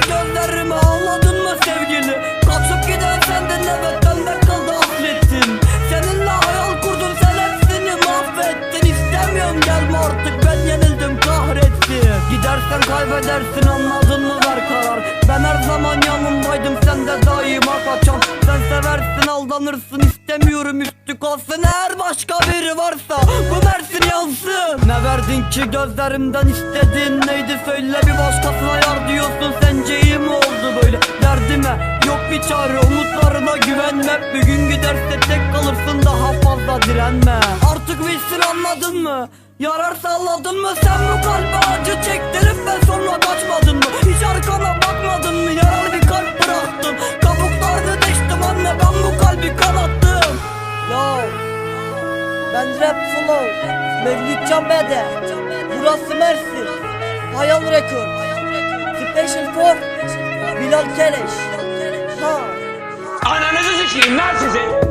Bakma gözlerime ağladın mı sevgili? Kaçıp giden sendin evet dönmek kaldı affettim. Seninle hayal kurdum sen hepsini mahvettin. İstemiyorum gelme artık ben yenildim kahretti Gidersen kaybedersin anladın mı ver karar? Ben her zaman yanındaydım sen de daima kaçam Sen seversin aldanırsın istemiyorum üstü kalsın. Her başka biri ne verdin ki gözlerimden istediğin neydi söyle bir başkasına yar diyorsun Sence iyi mi oldu böyle? Derdime Yok bir çare umutlarına güvenme. Bir gün giderse tek kalırsın daha fazla direnme. Artık bilsin anladın mı? Yarar salladın mı? Sen bu kalbe acı çektirip ben sonra Ben rap flow Mevlüt Can Bede Burası Mersin Hayal Record. Special for Bilal Keleş. Ha. Ananızı sikeyim lan sizin.